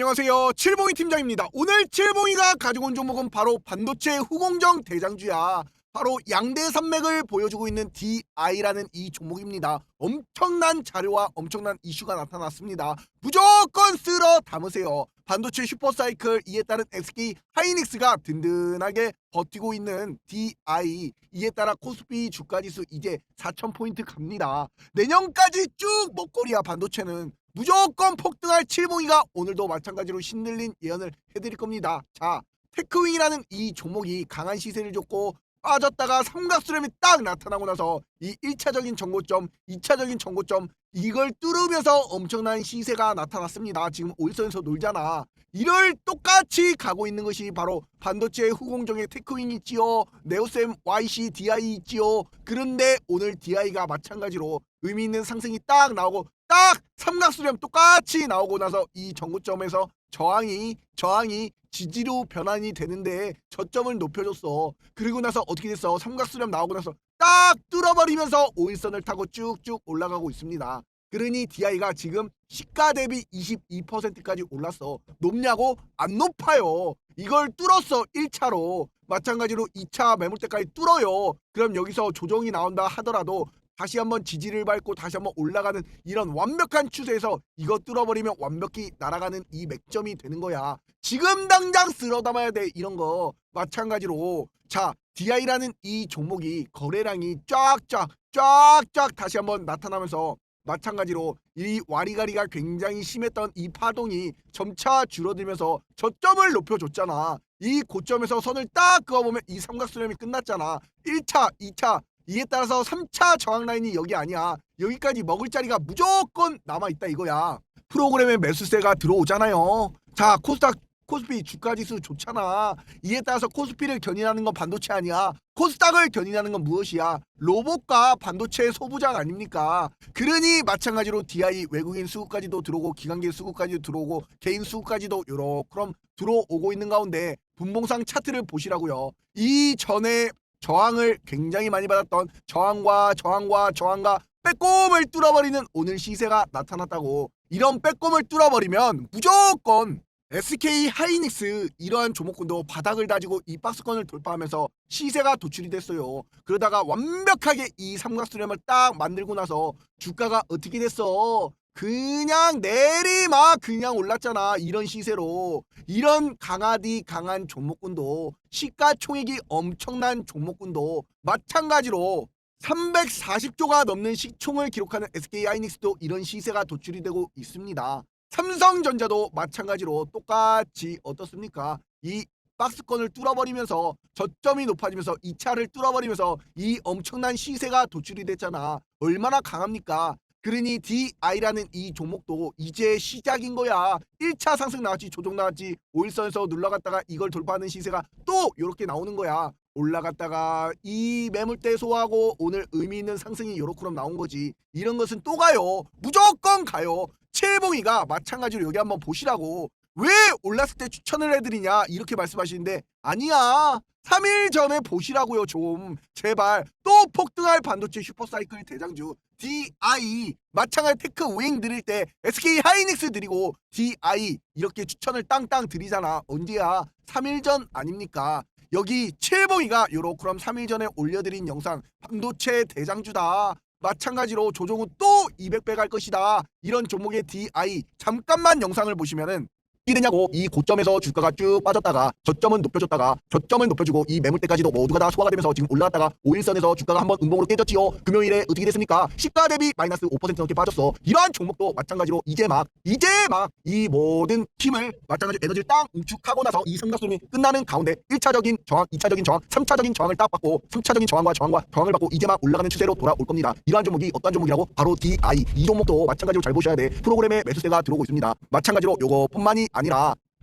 안녕하세요. 칠봉이 팀장입니다. 오늘 칠봉이가 가지고 온 종목은 바로 반도체 후공정 대장주야. 바로 양대 산맥을 보여주고 있는 DI라는 이 종목입니다. 엄청난 자료와 엄청난 이슈가 나타났습니다. 무조건 쓸어 담으세요. 반도체 슈퍼사이클 이에 따른 SK 하이닉스가 든든하게 버티고 있는 DI 이에 따라 코스피 주가지수 이제 4,000포인트 갑니다. 내년까지 쭉 먹거리야 반도체는 무조건 폭등할 칠봉이가 오늘도 마찬가지로 신들린 예언을 해드릴 겁니다. 자, 테크윙이라는 이 종목이 강한 시세를 줬고 빠졌다가 삼각수렴이 딱 나타나고 나서 이 1차적인 정고점, 2차적인 정고점 이걸 뚫으면서 엄청난 시세가 나타났습니다. 지금 오일선에서 놀잖아. 이를 똑같이 가고 있는 것이 바로 반도체 후공정의 테크윙 있지요. 네오셈 YC DI 있지요. 그런데 오늘 DI가 마찬가지로 의미 있는 상승이 딱 나오고 딱 삼각수렴 똑같이 나오고 나서 이 정고점에서 저항이 저항이 지지로 변환이 되는데 저점을 높여줬어. 그리고 나서 어떻게 됐어? 삼각수렴 나오고 나서 딱 뚫어버리면서 오일선을 타고 쭉쭉 올라가고 있습니다. 그러니 DI가 지금 시가 대비 22%까지 올랐어. 높냐고? 안 높아요. 이걸 뚫었어. 1차로. 마찬가지로 2차 매물대까지 뚫어요. 그럼 여기서 조정이 나온다 하더라도 다시 한번 지지를 밟고 다시 한번 올라가는 이런 완벽한 추세에서 이거 뚫어버리면 완벽히 날아가는 이 맥점이 되는 거야. 지금 당장 쓸어 담아야 돼 이런 거 마찬가지로 자 DI라는 이 종목이 거래량이 쫙쫙 쫙쫙 다시 한번 나타나면서 마찬가지로 이 와리가리가 굉장히 심했던 이 파동이 점차 줄어들면서 저점을 높여줬잖아. 이 고점에서 선을 딱 그어보면 이 삼각수렴이 끝났잖아. 1차, 2차, 이에 따라서 3차 저항 라인이 여기 아니야. 여기까지 먹을 자리가 무조건 남아 있다 이거야. 프로그램에 매수세가 들어오잖아요. 자, 코스닥 코스피 주가 지수 좋잖아. 이에 따라서 코스피를 견인하는 건 반도체 아니야. 코스닥을 견인하는 건 무엇이야? 로봇과 반도체 소부장 아닙니까? 그러니 마찬가지로 DI 외국인 수급까지도 들어오고 기관계 수급까지도 들어오고 개인 수급까지도 요렇게 들어오고 있는 가운데 분봉상 차트를 보시라고요. 이 전에 저항을 굉장히 많이 받았던 저항과 저항과 저항과 빼꼼을 뚫어버리는 오늘 시세가 나타났다고 이런 빼꼼을 뚫어버리면 무조건 SK 하이닉스 이러한 조목군도 바닥을 다지고 이 박스권을 돌파하면서 시세가 도출이 됐어요. 그러다가 완벽하게 이 삼각수렴을 딱 만들고 나서 주가가 어떻게 됐어? 그냥 내리막 그냥 올랐잖아. 이런 시세로. 이런 강하디 강한 종목군도 시가총액이 엄청난 종목군도 마찬가지로 340조가 넘는 시총을 기록하는 SK 하이닉스도 이런 시세가 도출이 되고 있습니다. 삼성전자도 마찬가지로 똑같이 어떻습니까? 이 박스권을 뚫어버리면서 저점이 높아지면서 2차를 뚫어버리면서 이 엄청난 시세가 도출이 됐잖아. 얼마나 강합니까? 그러니 DI라는 이 종목도 이제 시작인 거야. 1차 상승 나왔지, 조정 나왔지, 5일선에서 눌러갔다가 이걸 돌파하는 시세가 또 이렇게 나오는 거야. 올라갔다가 이 매물대 소화하고 오늘 의미 있는 상승이 요렇게럼 나온 거지. 이런 것은 또 가요. 무조건 가요. 칠봉이가 마찬가지로 여기 한번 보시라고. 왜 올랐을 때 추천을 해드리냐 이렇게 말씀하시는데 아니야 3일 전에 보시라고요 좀. 제발. 또 폭등할 반도체 슈퍼사이클 대장주 DI 마찬가지 테크 윙 드릴 때 SK 하이닉스 드리고 DI 이렇게 추천을 땅땅 드리잖아. 언제야? 3일 전 아닙니까? 여기 칠봉이가 요로 그럼 3일 전에 올려드린 영상 반도체 대장주다. 마찬가지로 조종은 또 200배 갈 것이다. 이런 종목의 DI 잠깐만 영상을 보시면은 되냐고 이 고점에서 주가가 쭉 빠졌다가 저점은 높여줬다가 저점을 높여주고 이 매물대까지도 모두가 다 소화가 되면서 지금 올라갔다가 5일선에서 주가가 한번 운봉으로 깨졌지요. 금요일에 어떻게 됐습니까? 시가 대비 마이너스 5% 넘게 빠졌어. 이러한 종목도 마찬가지로 이제 막 이제 막 이 모든 힘을 마찬가지로 에너지를 딱 응축하고 나서 이 삼각수렴이 끝나는 가운데 1차적인 저항 2차적인 저항 3차적인 저항을 딱 받고 3차적인 저항과 저항과 저항을 받고 이제 막 올라가는 추세로 돌아올 겁니다. 이러한 종목이 어떤 종목이라고? 바로 DI 이 종목도 마찬가지로 잘 보셔야 돼. 프로그램에 매수세가 들어오고 있습니다. 마찬가지로 요거뿐만이 아니라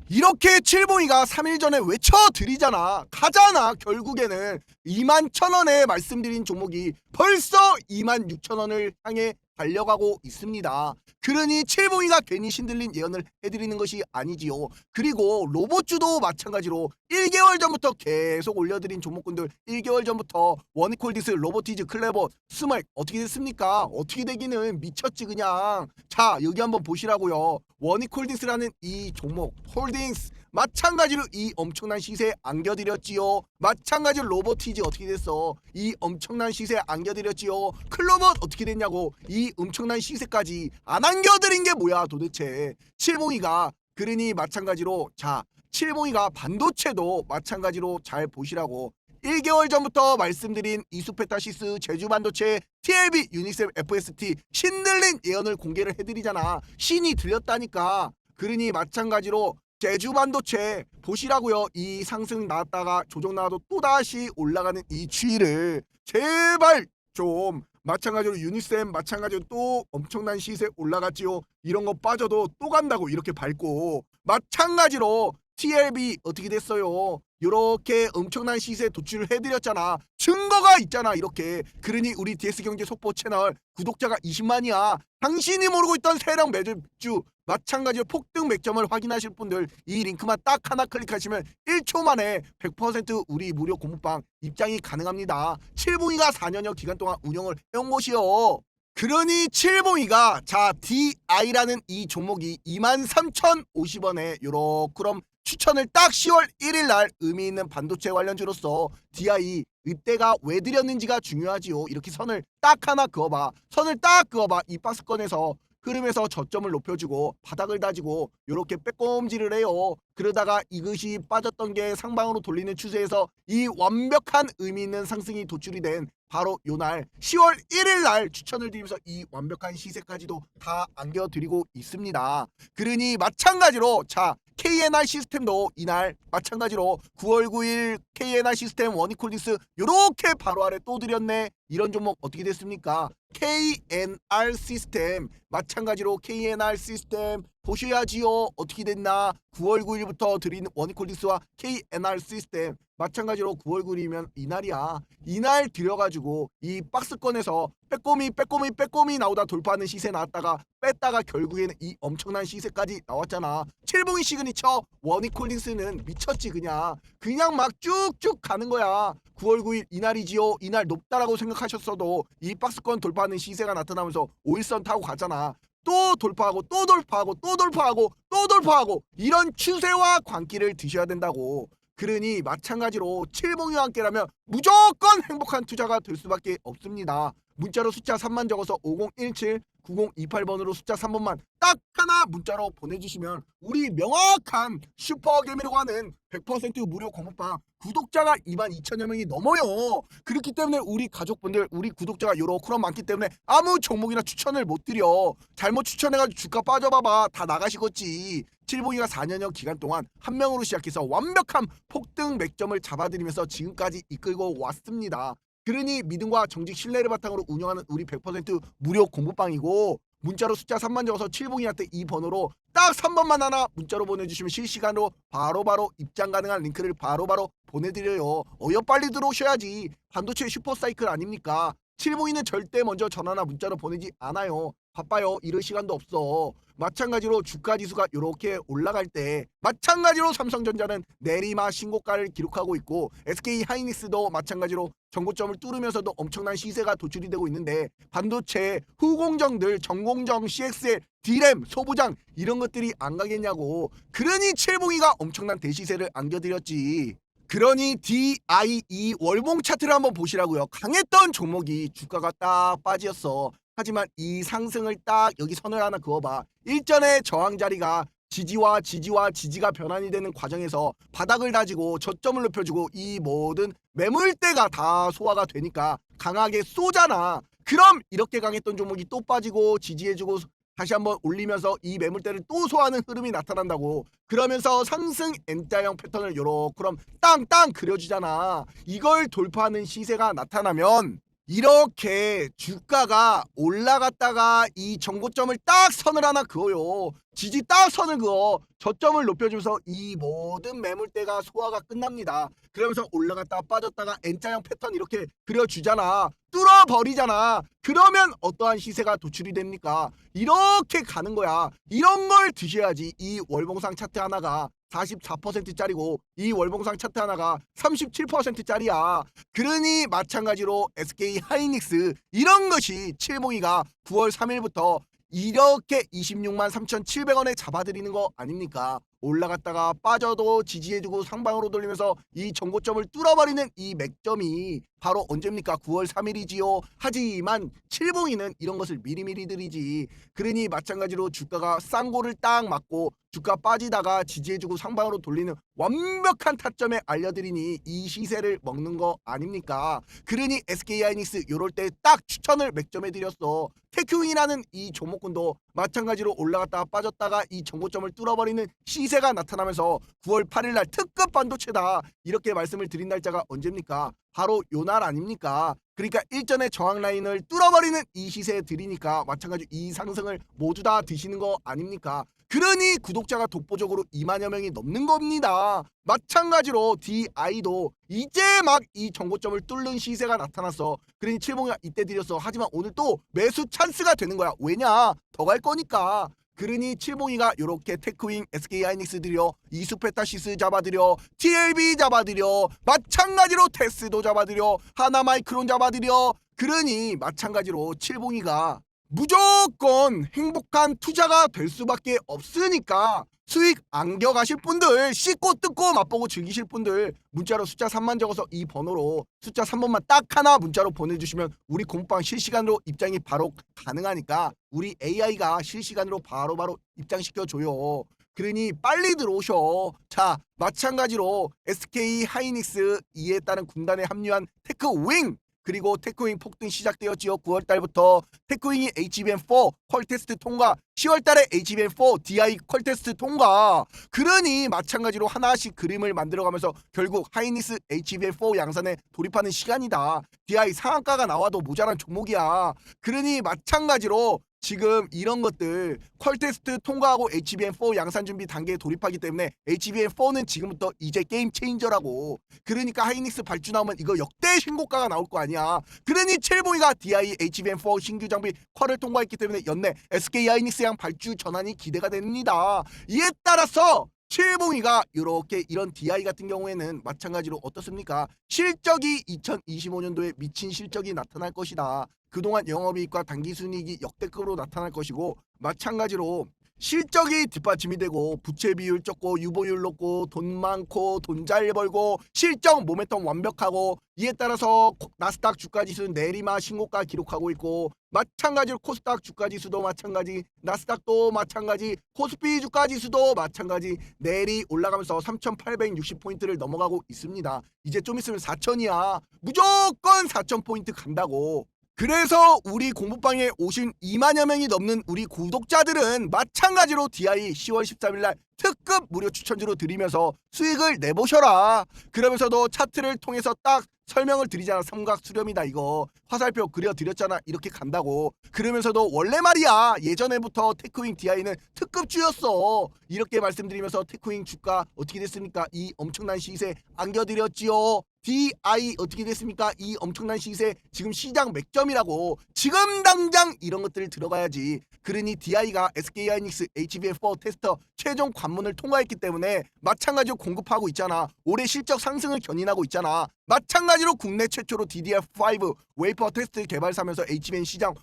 이렇게 칠봉이가 3일 전에 외쳐드리잖아. 가잖아. 결국에는 2만 천원에 말씀드린 종목이 벌써 2만 6천 원을 향해 달려가고 있습니다. 그러니 칠봉이가 괜히 신들린 예언을 해드리는 것이 아니지요. 그리고 로봇주도 마찬가지로 1개월 전부터 계속 올려드린 종목군들 1개월 전부터 원이콜디스, 로보티즈, 클레버, 스마일 어떻게 됐습니까? 어떻게 되기는 미쳤지 그냥. 자 여기 한번 보시라고요. 원이콜디스라는 이 종목 홀딩스 마찬가지로 이 엄청난 시세에 안겨드렸지요. 마찬가지로 로보티즈 어떻게 됐어? 이 엄청난 시세에 안겨드렸지요. 클로버 어떻게 됐냐고 이 엄청난 시세까지 안 안겨드린 게 뭐야 도대체. 칠봉이가 그러니 마찬가지로 자 칠봉이가 반도체도 마찬가지로 잘 보시라고 1개월 전부터 말씀드린 이수페타시스 제주반도체 TLB 유니셈 FST 신들린 예언을 공개를 해드리잖아 신이 들렸다니까 그러니 마찬가지로 제주 반도체 보시라고요. 이 상승 나왔다가 조정 나와도 또다시 올라가는 이 추이를 제발 좀 마찬가지로 유니셈 마찬가지로 또 엄청난 시세 올라갔지요. 이런 거 빠져도 또 간다고 이렇게 밟고 마찬가지로 TLB 어떻게 됐어요 이렇게 엄청난 시세 도출을 해드렸잖아 증거가 있잖아 이렇게 그러니 우리 DS경제 속보 채널 구독자가 20만이야 당신이 모르고 있던 세력 매주 마찬가지로 폭등 맥점을 확인하실 분들 이 링크만 딱 하나 클릭하시면 1초 만에 100% 우리 무료 공부방 입장이 가능합니다. 칠봉이가 4년여 기간 동안 운영을 해온 곳이요. 그러니 칠봉이가 자 DI라는 이 종목이 23,050원에 요렇게 그럼 추천을 딱 10월 1일 날 의미 있는 반도체 관련주로서 DI 이때가 왜 드렸는지가 중요하지요. 이렇게 선을 딱 하나 그어봐. 선을 딱 그어봐. 이 박스권에서 흐름에서 저점을 높여주고 바닥을 다지고 이렇게 빼꼼질을 해요. 그러다가 이것이 빠졌던 게 상방으로 돌리는 추세에서 이 완벽한 의미 있는 상승이 도출이 된 바로 요날 10월 1일 날 추천을 드리면서 이 완벽한 시세까지도 다 안겨드리고 있습니다. 그러니 마찬가지로 자 KNR 시스템도 이날 마찬가지로 9월 9일 KNR 시스템 원이콜디스 요렇게 바로 아래 또 드렸네 이런 종목 어떻게 됐습니까? KNR 시스템 마찬가지로 KNR 시스템 보셔야지요 어떻게 됐나 9월 9일부터 드리는 원이콜디스와 KNR 시스템 마찬가지로 9월 9일이면 이날이야. 이날 들여가지고 이 박스권에서 빼꼼히 빼꼼히 빼꼼히 나오다 돌파하는 시세 나왔다가 뺐다가 결국에는 이 엄청난 시세까지 나왔잖아. 칠봉이 시그니처 원이콜딩스는 미쳤지 그냥. 그냥 막 쭉쭉 가는 거야. 9월 9일 이날이지요. 이날 높다라고 생각하셨어도 이 박스권 돌파하는 시세가 나타나면서 5일선 타고 가잖아. 또 돌파하고 또 돌파하고 또 돌파하고 또 돌파하고 이런 추세와 광기를 드셔야 된다고 그러니 마찬가지로 칠봉이와 함께라면 무조건 행복한 투자가 될 수밖에 없습니다. 문자로 숫자 3만 적어서 5017 9028번으로 숫자 3번만 딱 하나 문자로 보내주시면 우리 명확한 슈퍼개미라고 하는 100% 무료 공부방 구독자가 2만 2천여 명이 넘어요. 그렇기 때문에 우리 가족분들 우리 구독자가 요렇게 많기 때문에 아무 종목이나 추천을 못 드려. 잘못 추천해가지고 주가 빠져봐봐 다 나가시겠지. 칠봉이가 4년여 기간 동안 한 명으로 시작해서 완벽한 폭등 맥점을 잡아들이면서 지금까지 이끌고 왔습니다. 그러니 믿음과 정직 신뢰를 바탕으로 운영하는 우리 100% 무료 공부방이고 문자로 숫자 3만 적어서 칠봉이한테 이 번호로 딱 3번만 하나 문자로 보내주시면 실시간으로 바로바로 입장 가능한 링크를 바로 바로 보내드려요. 어여 빨리 들어오셔야지. 반도체 슈퍼사이클 아닙니까? 칠봉이는 절대 먼저 전화나 문자로 보내지 않아요. 바빠요. 이럴 시간도 없어. 마찬가지로 주가 지수가 이렇게 올라갈 때 마찬가지로 삼성전자는 내리막 신고가를 기록하고 있고 SK 하이닉스도 마찬가지로 정고점을 뚫으면서도 엄청난 시세가 도출이 되고 있는데 반도체 후공정들 전공정 CXL 디램 소부장 이런 것들이 안 가겠냐고 그러니 칠봉이가 엄청난 대시세를 안겨드렸지 그러니 DIE 월봉 차트를 한번 보시라고요 강했던 종목이 주가가 딱 빠졌어 하지만 이 상승을 딱 여기 선을 하나 그어봐. 일전에 저항 자리가 지지와 지지와 지지가 변환이 되는 과정에서 바닥을 다지고 저점을 높여주고 이 모든 매물대가 다 소화가 되니까 강하게 쏘잖아. 그럼 이렇게 강했던 종목이 또 빠지고 지지해주고 다시 한번 올리면서 이 매물대를 또 소화하는 흐름이 나타난다고. 그러면서 상승 N자형 패턴을 요렇게 그럼 땅땅 그려주잖아. 이걸 돌파하는 시세가 나타나면 이렇게 주가가 올라갔다가 이 정고점을 딱 선을 하나 그어요. 지지 딱 선을 그어 저점을 높여주면서 이 모든 매물대가 소화가 끝납니다. 그러면서 올라갔다가 빠졌다가 N자형 패턴 이렇게 그려주잖아. 뚫어버리잖아. 그러면 어떠한 시세가 도출이 됩니까? 이렇게 가는 거야. 이런 걸 드셔야지 이 월봉상 차트 하나가 44%짜리고 이 월봉상 차트 하나가 37%짜리야. 그러니 마찬가지로 SK 하이닉스 이런 것이 702가 9월 3일부터 이렇게 26만 3,700원에 잡아드리는 거 아닙니까? 올라갔다가 빠져도 지지해주고 상방으로 돌리면서 이 정고점을 뚫어버리는 이 맥점이 바로 언제입니까? 9월 3일이지요. 하지만 칠봉이는 이런 것을 미리미리 들이지. 그러니 마찬가지로 주가가 쌍고를 딱 맞고 주가 빠지다가 지지해주고 상방으로 돌리는 완벽한 타점에 알려드리니 이 시세를 먹는 거 아닙니까? 그러니 SK하이닉스 요럴 때 딱 추천을 맥점해 드렸어. 테큐잉이라는 이 종목군도 마찬가지로 올라갔다가 빠졌다가 이 정고점을 뚫어버리는 시세가 나타나면서 9월 8일 날 특급 반도체다 이렇게 말씀을 드린 날짜가 언제입니까? 바로 요 날 아닙니까? 그러니까 일전의 저항 라인을 뚫어버리는 이 시세에 드리니까 마찬가지 이 상승을 모두 다 드시는 거 아닙니까? 그러니 구독자가 독보적으로 2만여 명이 넘는 겁니다. 마찬가지로 DI도 이제 막 이 정고점을 뚫는 시세가 나타났어. 그러니 칠봉이가 이때 드렸어. 하지만 오늘 또 매수 찬스가 되는 거야. 왜냐? 더 갈 거니까. 그러니 칠봉이가 이렇게 테크윙, SK하이닉스 들여, 이수페타시스 잡아들여, TLB 잡아들여, 마찬가지로 테스도 잡아들여, 하나마이크론 잡아들여. 그러니 마찬가지로 칠봉이가 무조건 행복한 투자가 될 수밖에 없으니까 수익 안겨가실 분들 씻고 뜯고 맛보고 즐기실 분들 문자로 숫자 3만 적어서 이 번호로 숫자 3번만 딱 하나 문자로 보내주시면 우리 공방 실시간으로 입장이 바로 가능하니까 우리 AI가 실시간으로 바로바로 입장시켜줘요 그러니 빨리 들어오셔 자 마찬가지로 SK 하이닉스 이에 따른 군단에 합류한 테크윙 그리고 테크윙 폭등 시작되었지요. 9월 달부터 테크윙이 HBM4 퀄 테스트 통과, 10월 달에 HBM4 DI 퀄 테스트 통과. 그러니 마찬가지로 하나씩 그림을 만들어가면서 결국 하이닉스 HBM4 양산에 돌입하는 시간이다. DI 상한가가 나와도 모자란 종목이야. 그러니 마찬가지로 지금 이런 것들 퀄 테스트 통과하고 HBM4 양산 준비 단계에 돌입하기 때문에 HBM4는 지금부터 이제 게임 체인저라고. 그러니까 하이닉스 발주 나오면 이거 역대 신고가가 나올 거 아니야. 그러니 첼보이가 DI HBM4 신규 장비 퀄을 통과했기 때문에 연내 SK 하이닉스 양 발주 전환이 기대가 됩니다. 이에 따라서 칠봉이가 이렇게 이런 DI 같은 경우에는 마찬가지로 어떻습니까? 실적이 2025년도에 미친 실적이 나타날 것이다. 그동안 영업이익과 당기순이익이 역대급으로 나타날 것이고 마찬가지로 실적이 뒷받침이 되고 부채 비율 적고 유보율 높고 돈 많고 돈 잘 벌고 실적 모멘텀 완벽하고 이에 따라서 코- 나스닥 주가 지수는 내리막 신고가 기록하고 있고 마찬가지로 코스닥 주가 지수도 마찬가지 나스닥도 마찬가지 코스피 주가 지수도 마찬가지 내리 올라가면서 3860포인트를 넘어가고 있습니다. 이제 좀 있으면 4000이야. 무조건 4000포인트 간다고. 그래서 우리 공부방에 오신 2만여 명이 넘는 우리 구독자들은 마찬가지로 DI 10월 13일 날 특급 무료 추천주로 드리면서 수익을 내보셔라. 그러면서도 차트를 통해서 딱 설명을 드리잖아. 삼각 수렴이다 이거. 화살표 그려 드렸잖아. 이렇게 간다고. 그러면서도 원래 말이야. 예전에부터 테크윙 DI는 특급주였어. 이렇게 말씀드리면서 테크윙 주가 어떻게 됐습니까? 이 엄청난 시세 안겨드렸지요. DI 어떻게 됐습니까? 이 엄청난 시세 지금 시장 맥점이라고 지금 당장 이런 것들 들어가야지 그러니 DI가 SK 하이닉스 HBM4 테스터 최종 관 문을 통과했기 때문에 마찬가지로 공급하고 있잖아 올해 실적 상승을 견인하고 있잖아 마찬가지로 국내 최초로 DDR5 웨이퍼 테스트 개발사면서 HBM 시장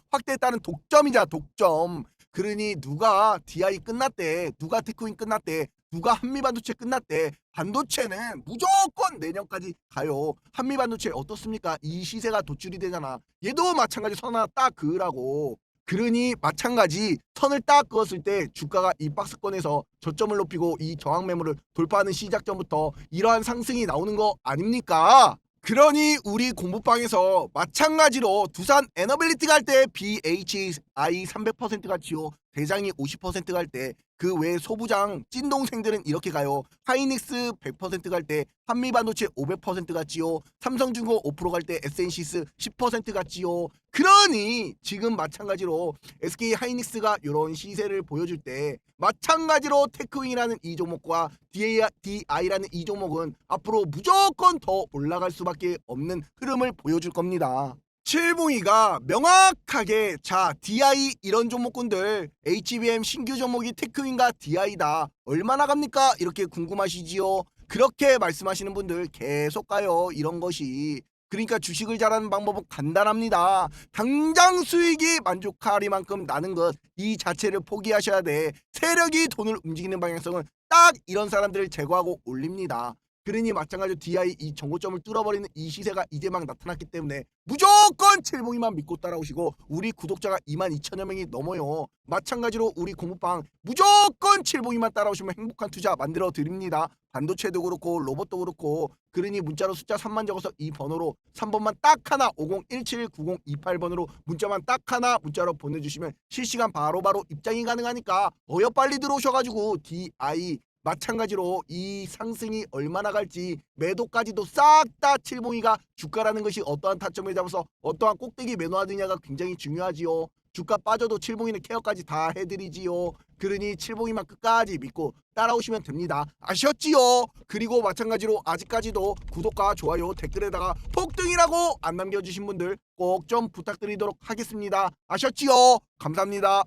따른 독점이자 독점 그러니 누가 DI 끝났대 누가 테크윈 끝났대 누가 한미 반도체 끝났대 반도체는 무조건 내년까지 가요. 한미 반도체 어떻습니까? 이 시세가 도출이 되잖아. 얘도 마찬가지 선 하나 딱 그으라고. 그러니 마찬가지 선을 딱 그었을 때 주가가 이 박스권에서 저점을 높이고 이 저항 매물을 돌파하는 시작점부터 이러한 상승이 나오는 거 아닙니까? 그러니 우리 공부방에서 마찬가지로 두산 에너빌리티 갈 때 BHI 300% 같이요. 대장이 50%갈 때 그 외 소부장 찐동생들은 이렇게 가요. 하이닉스 100%갈 때 한미반도체 500% 갔지요. 삼성중공 5%갈 때 SNC스 10% 갔지요. 그러니 지금 마찬가지로 SK 하이닉스가 이런 시세를 보여줄 때 마찬가지로 테크윙이라는 이 종목과 DI라는 이 종목은 앞으로 무조건 더 올라갈 수밖에 없는 흐름을 보여줄 겁니다. 칠봉이가 명확하게 자 DI 이런 종목군들 HBM 신규 종목이 테크윈과 DI다. 얼마나 갑니까? 이렇게 궁금하시지요? 그렇게 말씀하시는 분들 계속 가요 이런 것이. 그러니까 주식을 잘하는 방법은 간단합니다. 당장 수익이 만족하리만큼 나는 것 이 자체를 포기하셔야 돼. 세력이 돈을 움직이는 방향성은 딱 이런 사람들을 제거하고 올립니다 그러니 마찬가지로 DI 이 정고점을 뚫어버리는 이 시세가 이제 막 나타났기 때문에 무조건 칠봉이만 믿고 따라오시고 우리 구독자가 2만 2천여 명이 넘어요. 마찬가지로 우리 공부방 무조건 칠봉이만 따라오시면 행복한 투자 만들어 드립니다. 반도체도 그렇고 로봇도 그렇고 그러니 문자로 숫자 3만 적어서 이 번호로 3번만 딱 하나 50179028번으로 문자만 딱 하나 문자로 보내주시면 실시간 바로바로 입장이 가능하니까 어여 빨리 들어오셔가지고 DI 마찬가지로 이 상승이 얼마나 갈지 매도까지도 싹 다 칠봉이가 주가라는 것이 어떠한 타점을 잡아서 어떠한 꼭대기 매도하느냐가 굉장히 중요하지요. 주가 빠져도 칠봉이는 케어까지 다 해드리지요. 그러니 칠봉이만 끝까지 믿고 따라오시면 됩니다. 아셨지요? 그리고 마찬가지로 아직까지도 구독과 좋아요 댓글에다가 폭등이라고 안 남겨주신 분들 꼭 좀 부탁드리도록 하겠습니다. 아셨지요? 감사합니다.